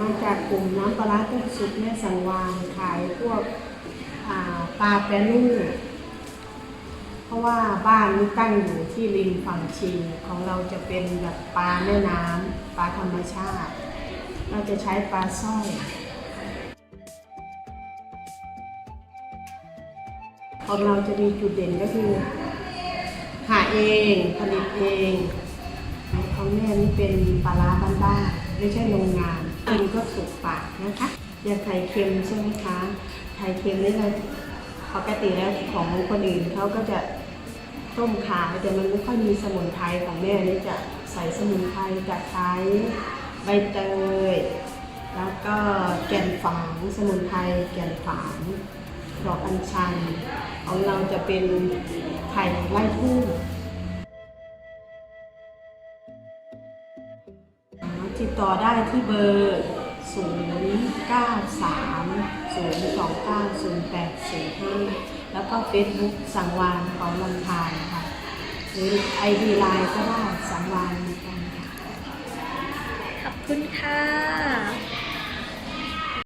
มาจากกลุ่มน้ำปลาร้าต้มสุกแม่สังวานขายพวกปลาแปรรูปเพราะว่าบ้านนี้ตั้งอยู่ที่ริมฝั่งชีของเราจะเป็นแบบปลาแม่น้ำปลาธรรมชาติ เราจะใช้ปลาสร้อยของเราจะมีจุดเด่นก็คือหาเองผลิตเองของแม่นี่เป็นปลาร้าบ้านๆ ไม่ใช่โรงงานกินก็สุกปากนะคะอย่าไข่เค็มใช่ไหมคะไข่เค็มนี่เราปกติแล้วของคนอื่นเขาก็จะต้มขายแต่มันไม่ค่อยมีสมุนไพรของแม่นี่จะใส่สมุนไพรตะไคร้ใบเตยแล้วก็แก่นฝางสมุนไพรแก่นฝางดอกอัญชันของเราจะเป็นไข่ไล่ทุ่ง ติดต่อได้ที่เบอร์ 0930290805 แล้วก็เฟซบุ๊กสังวานของลำพานค่ะ หรือไอดีไลน์ก็ได้สังวานเหมือนกันค่ะ ขอบคุณค่ะ